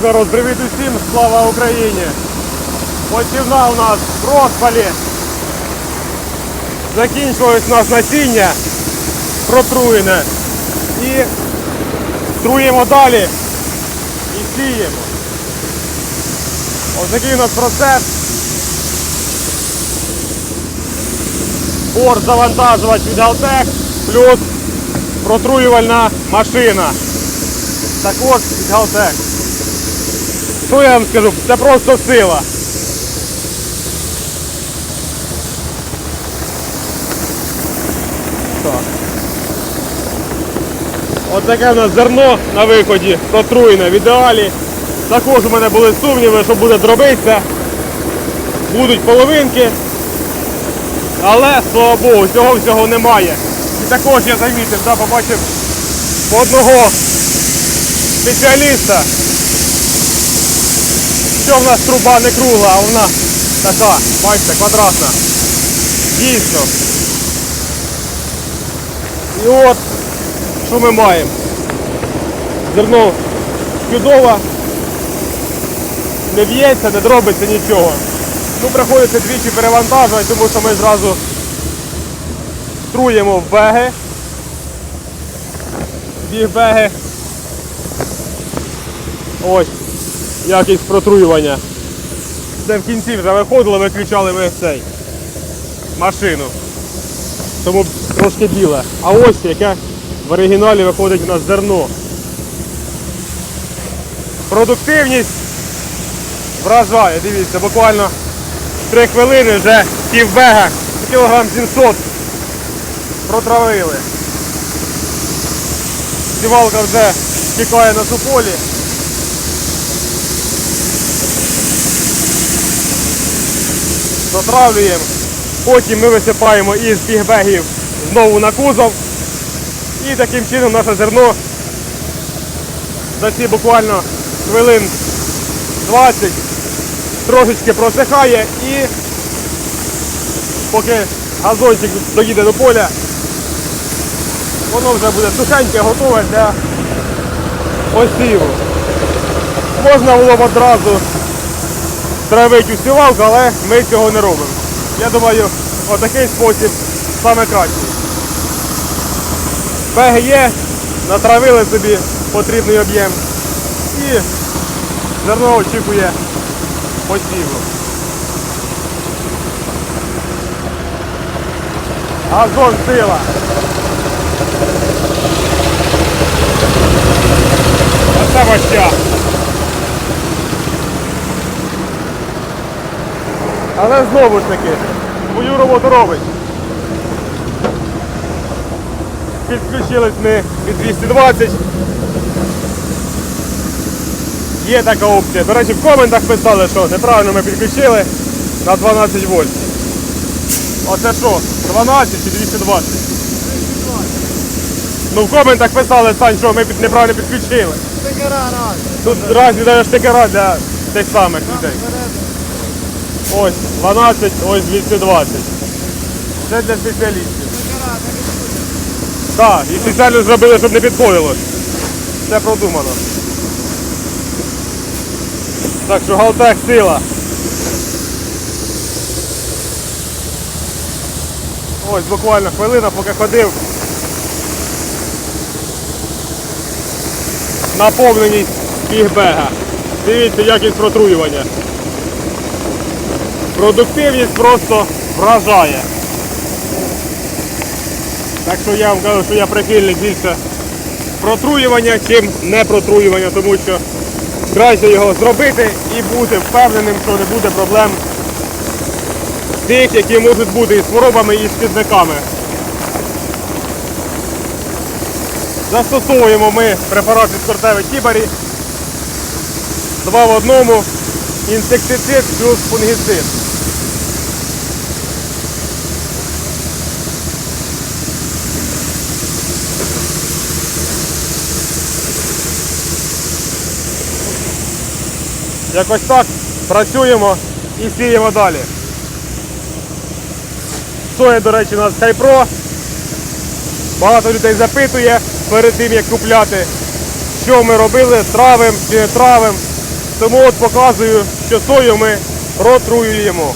так, привіт усім, слава Україні! Посівна у нас в розпалі. Закінчилось у нас насіння протруєне. І труємо далі і сіємо. Ось такий у нас процес. Борт завантажувач від Галтек плюс протруювальна машина. Також від Галтек. Що я вам скажу? Це просто сила. От таке в нас зерно на виході, протруєне в ідеалі. Також у мене були сумніви, що буде дробитися. Будуть половинки. Але, слава Богу, цього всього немає. І також я замітив, да, побачив одного спеціаліста, що в нас труба не кругла, а вона така, бачите, квадратна. Дійсно. І от, що ми маємо? Зерно чудово, не б'ється, не дробиться нічого. Ну, приходиться двічі перевантажувати, тому що ми зразу труємо в беги. Біг беги. Ось, якість протруювання. Це в кінці вже виходило, виключали ми цей машину. Тому трошки біле. А ось яке в оригіналі виходить у нас зерно. Продуктивність вражає, дивіться, буквально 3 хвилини вже півбега, кілограм 700 протравили. Сівалка вже чекає на суполі. Затравлюємо. Потім ми висипаємо із бігбегів знову на кузов. І таким чином наше зерно за ці буквально хвилин 20 трошечки просихає і поки газончик доїде до поля, воно вже буде сухеньке, готове для осіву. Можна було б одразу травити у сівалку, але ми цього не робимо. Я думаю, отакий спосіб саме кращий. Беги є, натравили собі потрібний об'єм і зерно очікує посіву. Газон сила. Оце моща. Але знову ж таки, свою роботу робить. Підключились ми від 220. Є така опція. До речі, в коментах писали, що неправильно ми підключили на 12 вольт. Оце що? 12 чи 220? Ну в коментах писали, Сань, що ми неправильно підключили. Стикера раз. Тут різні навіть штикера для тих самих людей. Ось 12, ось 220. Це для спеціалістів. Так і спеціально зробили, щоб не підходило. Все продумано. Так що Галтек сила. Ось буквально хвилина, поки ходив. Наповненість бігбега. Дивіться, якість протруювання. Продуктивність просто вражає. Так що я вам кажу, що я прихильник більше протруювання, чим не протруювання, тому що краще його зробити і бути впевненим, що не буде проблем тих, які можуть бути із хворобами і шкідниками. Застосовуємо ми препарат від кортеви Тібарі. Два в одному. Інсектицид плюс фунгіцид. Якось так працюємо і сіємо далі. Соя, до речі, у нас Хайпро. Багато людей запитує перед тим, як купляти, що ми робили, травим чи не травим. Тому от показую, що сою ми протруюємо.